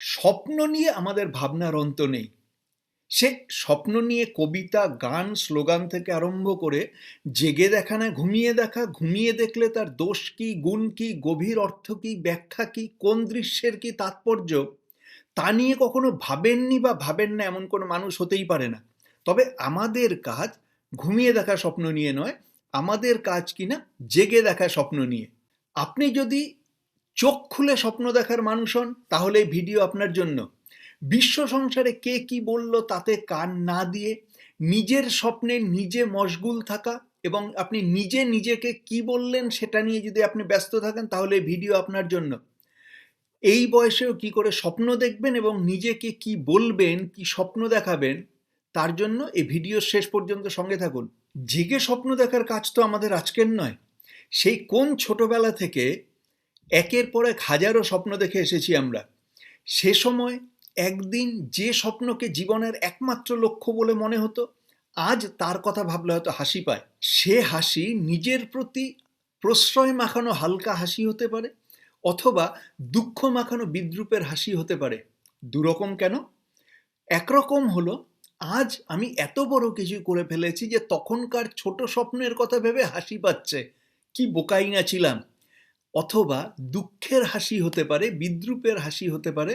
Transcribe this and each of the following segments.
স্বপ্ন নিয়ে আমাদের ভাবনার অন্ত নেই। সে স্বপ্ন নিয়ে কবিতা, গান, স্লোগান থেকে আরম্ভ করে জেগে দেখা না, ঘুমিয়ে দেখা, ঘুমিয়ে দেখলে তার দোষ কি, গুণ কি, গভীর অর্থ কি, ব্যাখ্যা কি, কোন দৃশ্যের কি তাৎপর্য, তা নিয়ে কখনো ভাবেননি বা ভাবেন না এমন কোনো মানুষ হতেই পারে না। তবে আমাদের কাজ ঘুমিয়ে দেখা স্বপ্ন নিয়ে নয়, আমাদের কাজ কিনা জেগে দেখা স্বপ্ন নিয়ে। আপনি যদি চোখ খুলে স্বপ্ন দেখার মানুষ হন, তাহলে এই ভিডিও আপনার জন্য। বিশ্ব সংসারে কে কি বলল তাতে কান না দিয়ে, নিজের স্বপ্নে নিজে মশগুল থাকা এবং আপনি নিজে নিজেকে কি বললেন সেটা নিয়ে যদি আপনি ব্যস্ত থাকেন, তাহলে এই ভিডিও আপনার জন্য। এই বয়সেও কি করে স্বপ্ন দেখবেন এবং নিজেকে কি বলবেন, কি স্বপ্ন দেখাবেন, তার জন্য এই ভিডিও শেষ পর্যন্ত সঙ্গে থাকুন। জেগে স্বপ্ন দেখার কাজ তো আমাদের আজকের নয়। সেই কোন ছোটবেলা থেকে একের পর এক হাজারো স্বপ্ন দেখে এসেছি আমরা। সে সময় একদিন যে স্বপ্নকে জীবনের একমাত্র লক্ষ্য বলে মনে হতো, আজ তার কথা ভাবলে হয়তো হাসি পায়। সে হাসি নিজের প্রতি প্রশ্রয় মাখানো হালকা হাসি হতে পারে, অথবা দুঃখ মাখানো বিদ্রুপের হাসি হতে পারে। দুরকম কেন? একরকম হলো, আজ আমি এত বড় কিছু করে ফেলেছি যে তখনকার ছোট স্বপ্নের কথা ভেবে হাসি পাচ্ছে। কি বোকাই না ছিলাম। অথবা দুঃখের হাসি হতে পারে, বিদ্রুপের হাসি হতে পারে,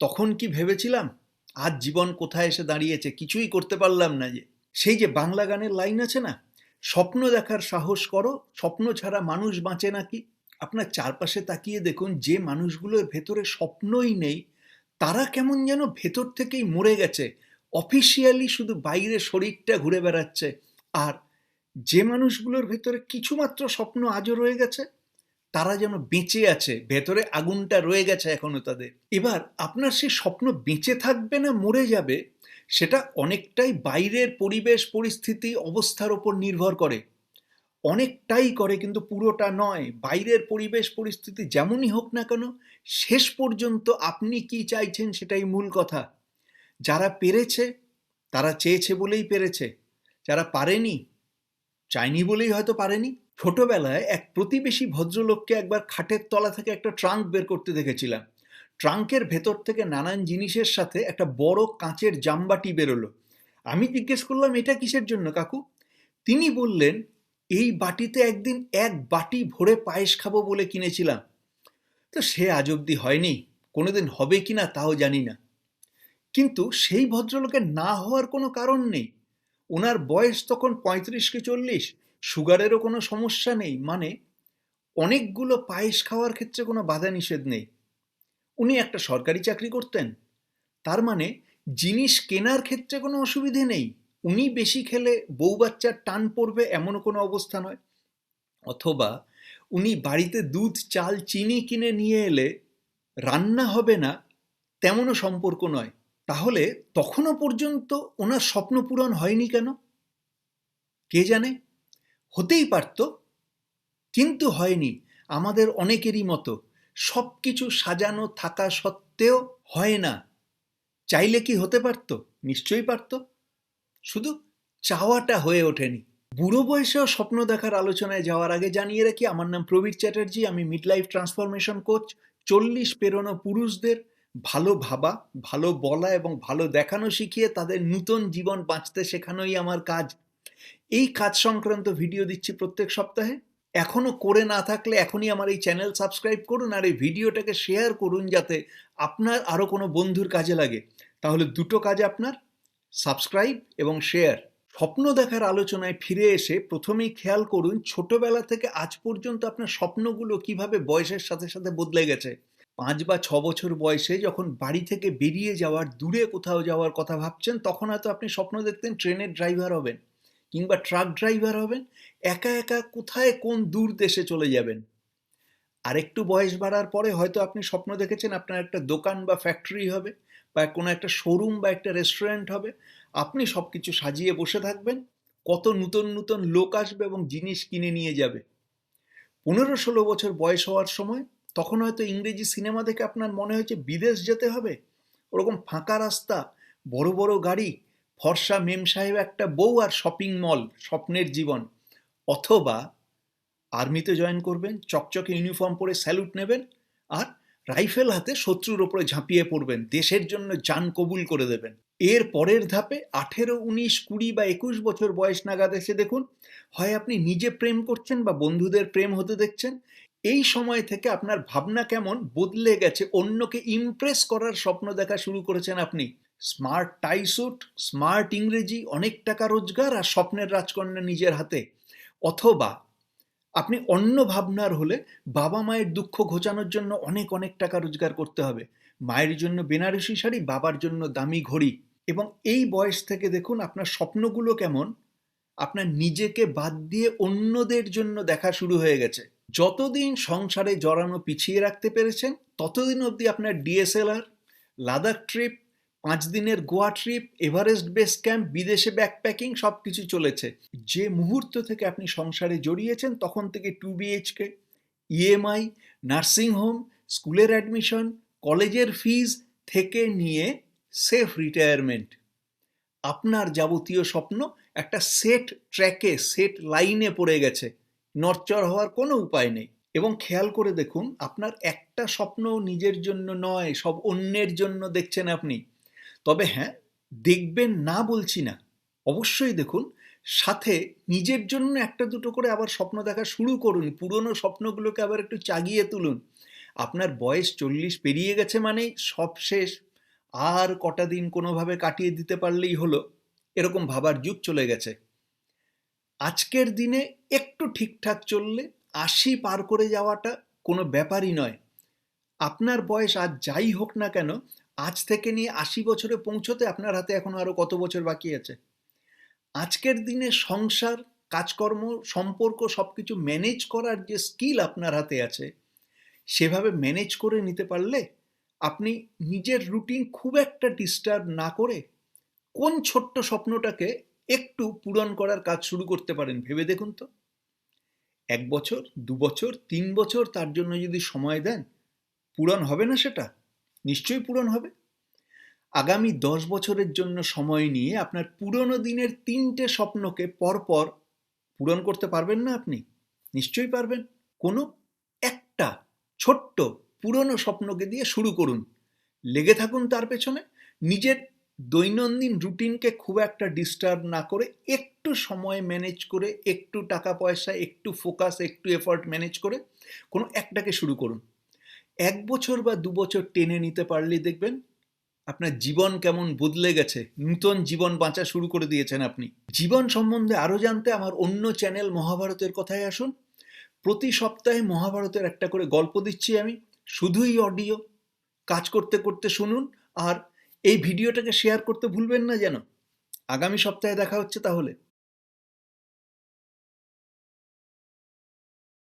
তখন কি ভেবেছিলাম, আজ জীবন কোথায় এসে দাঁড়িয়েছে, কিছুই করতে পারলাম না যে। সেই যে বাংলা গানের লাইন আছে না, স্বপ্ন দেখার সাহস করো, স্বপ্ন ছাড়া মানুষ বাঁচে নাকি আপনার চারপাশে তাকিয়ে দেখুন, যে মানুষগুলোর ভেতরে স্বপ্নই নেই, তারা কেমন যেন ভেতর থেকেই মরে গেছে, অফিসিয়ালি শুধু বাইরে শরীরটা ঘুরে বেড়াচ্ছে, আর যে মানুষগুলোর ভেতরে কিছুমাত্র স্বপ্ন আজও রয়ে গেছে, তারা যেন বেঁচে আছে, ভেতরে আগুনটা রয়ে গেছে এখনও তাদের। এবার আপনার সেই স্বপ্ন বেঁচে থাকবে না মরে যাবে, সেটা অনেকটাই বাইরের পরিবেশ, পরিস্থিতি, অবস্থার ওপর নির্ভর করে। অনেকটাই করে কিন্তু পুরোটা নয়, বাইরের পরিবেশ, পরিস্থিতি যেমনই হোক না কেন, শেষ পর্যন্ত আপনি কি চাইছেন সেটাই মূল কথা। যারা পেরেছে, তারা চেয়েছে বলেই পেরেছে। যারা পারেনি চায়নি বলেই হয়তো পারেনি। ছোটবেলায় এক প্রতিবেশী ভদ্রলোককে একবার খাটের তলা থেকে একটা ট্রাঙ্ক বের করতে দেখেছিলাম। ট্রাঙ্কের ভেতর থেকে নানান জিনিসের সাথে একটা বড় কাঁচের জামবাটি বেরোলো। আমি জিজ্ঞেস করলাম, এটা কিসের জন্য কাকু? তিনি বললেন, এই বাটিতে একদিন এক বাটি ভরে পায়েস খাব বলে কিনেছিলাম। তো সে আজ অব্দি হয়নি। কোনোদিন হবে কি না তাও জানি না। কিন্তু সেই ভদ্রলোকের না হওয়ার কোনো কারণ নেই। ওনার বয়স তখন পঁয়ত্রিশ কি চল্লিশ। সুগারেরও কোনো সমস্যা নেই মানে অনেকগুলো পায়েস খাওয়ার ক্ষেত্রে কোনো বাধা নিষেধ নেই। উনি একটা সরকারি চাকরি করতেন, তার মানে জিনিস কেনার ক্ষেত্রে কোনো অসুবিধে নেই। উনি বেশি খেলে বউ বাচ্চার টান পড়বে এমনও কোনো অবস্থা নয়। অথবা উনি বাড়িতে দুধ, চাল, চিনি কিনে নিয়ে এলে রান্না হবে না, তেমনও সম্পর্ক নয়। তাহলে তখনও পর্যন্ত ওনার স্বপ্ন পূরণ হয়নি কেন? কে জানে? হতেই পারত, কিন্তু হয়নি। আমাদের অনেকেরই মতো সব কিছু সাজানো থাকা সত্ত্বেও হয় না। চাইলে কি হতে পারত? নিশ্চয়ই পারত। শুধু চাওয়াটা হয়ে ওঠেনি। বুড়ো বয়সেও স্বপ্ন দেখার আলোচনায় যাওয়ার আগে জানিয়ে রাখি, আমার নাম প্রবীর চ্যাটার্জি, আমি মিড লাইফ ট্রান্সফরমেশন কোচ চল্লিশ পেরোনো পুরুষদের ভালো ভাবা, ভালো বলা এবং ভালো দেখানো শিখিয়ে তাদের নূতন জীবন বাঁচতে শেখানোই আমার কাজ। এই কাজ সংক্রান্ত ভিডিও দিচ্ছি প্রত্যেক সপ্তাহে। এখনও করে না থাকলে এখনই আমার এই চ্যানেল সাবস্ক্রাইব করুন আর এই ভিডিওটাকে শেয়ার করুন যাতে আপনার আরও কোনো বন্ধুর কাজে লাগে। তাহলে দুটো কাজ আপনার সাবস্ক্রাইব এবং শেয়ার স্বপ্ন দেখার আলোচনায় ফিরে এসে প্রথমেই খেয়াল করুন ছোটবেলা থেকে আজ পর্যন্ত আপনার স্বপ্নগুলো কীভাবে বয়সের সাথে সাথে বদলে গেছে। পাঁচ বা ছ বছর বয়সে যখন বাড়ি থেকে বেরিয়ে যাওয়ার, দূরে কোথাও যাওয়ার কথা ভাবছেন, তখন হয়তো আপনি স্বপ্ন দেখতেন ট্রেনের ড্রাইভার হবেন কিংবা ট্রাক ড্রাইভার হবেন, একা একা কোথায় কোন দূর দেশে চলে যাবেন। আরেকটু বয়স বাড়ার পরে হয়তো আপনি স্বপ্ন দেখেছেন আপনার একটা দোকান বা ফ্যাক্টরি হবে বা কোনো একটা শোরুম বা একটা রেস্টুরেন্ট হবে। আপনি সব কিছু সাজিয়ে বসে থাকবেন, কত নূতন নূতন লোক আসবে এবং জিনিস কিনে নিয়ে যাবে। পনেরো ষোলো বছর বয়স হওয়ার সময় তখন হয়তো ইংরেজি সিনেমা দেখে আপনার মনে হয়েছে বিদেশ যেতে হবে। ওরকম ফাঁকা রাস্তা, বড় বড় গাড়ি, ফর্সা মেম সাহেব একটা বউ আর শপিং মল স্বপ্নের জীবন। অথবা আর্মিতে জয়েন করবেন, চকচকে ইউনিফর্ম পরে স্যালুট নেবেন আর রাইফেল হাতে শত্রুর ওপরে ঝাঁপিয়ে পড়বেন, দেশের জন্য যান কবুল করে দেবেন। এর পরের ধাপে আঠেরো, উনিশ, কুড়ি বা একুশ বছর বয়স নাগাদ এসে দেখুন, হয় আপনি নিজে প্রেম করছেন বা বন্ধুদের প্রেম হতে দেখছেন এই সময় থেকে আপনার ভাবনা কেমন? বদলে গেছে। অন্যকে ইমপ্রেস করার স্বপ্ন দেখা শুরু করেছেন আপনি। স্মার্ট টাই স্যুট স্মার্ট ইংরেজি, অনেক টাকা রোজগার আর স্বপ্নের রাজকন্যা নিজের হাতে। অথবা আপনি অন্য ভাবনার হলে বাবা মায়ের দুঃখ ঘোচানোর জন্য অনেক অনেক টাকা রোজগার করতে হবে। মায়ের জন্য বেনারসি শাড়ি, বাবার জন্য দামি ঘড়ি। এবং এই বয়স থেকে দেখুন আপনার স্বপ্নগুলো কেমন? আপনার নিজেকে বাদ দিয়ে অন্যদের জন্য দেখা শুরু হয়ে গেছে। যতদিন সংসারে জড়ানো পিছিয়ে রাখতে পেরেছেন, ততদিন অবধি আপনার ডিএসএলআর, লাদাখ ট্রিপ, পাঁচ দিনের Goa trip, Everest base camp, বিদেশে ব্যাকপ্যাকিং সব কিছু চলেছে। যে মুহূর্ত থেকে আপনি সংসারে জড়িয়েছেন, তখন থেকে two BHK, EMI nursing home স্কুলের অ্যাডমিশন, কলেজের ফিজ থেকে নিয়ে সেফ রিটায়ারমেন্ট। আপনার যাবতীয় স্বপ্ন একটা সেট ট্র্যাকে, সেট লাইনে পড়ে গেছে। নরচর হওয়ার কোনো উপায় নেই। এবং খেয়াল করে দেখুন, আপনার একটা স্বপ্ন নিজের জন্য নয়, সব অন্যের জন্য দেখছেন আপনি। তবে হ্যাঁ দেখবেন না বলছি না। অবশ্যই দেখুন, সাথে নিজের জন্য একটা দুটো করে আবার স্বপ্ন দেখা শুরু করুন, পুরনো স্বপ্নগুলোকে আবার একটু চাগিয়ে তুলুন। আপনার বয়স চল্লিশ পেরিয়ে গেছে মানেই সব শেষ। আর কটা দিন কোনোভাবে কাটিয়ে দিতে পারলেই হলো। এরকম ভাবার যুগ চলে গেছে। আজকের দিনে একটু ঠিকঠাক চললে আশি পার করে যাওয়াটা কোনো ব্যাপারই নয়। আপনার বয়স আজ যাই হোক না কেন, আজ থেকে নিয়ে আশি বছরে পৌঁছতে আপনার হাতে এখন আরও কত বছর বাকি আছে? আজকের দিনে সংসার, কাজকর্ম, সম্পর্ক সব কিছু ম্যানেজ করার যে স্কিল আপনার হাতে আছে, সেভাবে ম্যানেজ করে নিতে পারলে আপনি নিজের রুটিন খুব একটা ডিস্টার্ব না করে কোন ছোট্ট স্বপ্নটাকে একটু পূরণ করার কাজ শুরু করতে পারেন, ভেবে দেখুন তো। এক বছর, দু বছর, তিন বছর তার জন্য যদি সময় দেন, পূরণ হবে না সেটা? নিশ্চয়ই পূরণ হবে। আগামী দশ বছরের জন্য সময় নিয়ে আপনার পুরনো দিনের তিনটে স্বপ্নকে পরপর পূরণ করতে পারবেন না আপনি? নিশ্চয়ই পারবেন। কোনো একটা ছোট্ট পুরনো স্বপ্নকে দিয়ে শুরু করুন। লেগে থাকুন তার পেছনে। নিজের দৈনন্দিন রুটিনকে খুব একটা ডিস্টার্ব না করে একটু সময় ম্যানেজ করে, একটু টাকা পয়সা, একটু ফোকাস একটু এফর্ট ম্যানেজ করে কোনো একটাকে শুরু করুন। এক বছর বা দু বছর টেনে নিতে পারলেই দেখবেন আপনার জীবন কেমন বদলে গেছে। নূতন জীবন বাঁচা শুরু করে দিয়েছেন আপনি। জীবন সম্বন্ধে আরও জানতে আমার অন্য চ্যানেল মহাভারতের কথায় আসুন। প্রতি সপ্তাহে মহাভারতের একটা করে গল্প দিচ্ছি আমি। শুধুই অডিও কাজ করতে করতে শুনুন আর এই ভিডিওটাকে শেয়ার করতে ভুলবেন না যেন। আগামী সপ্তাহে দেখা হচ্ছে তাহলে।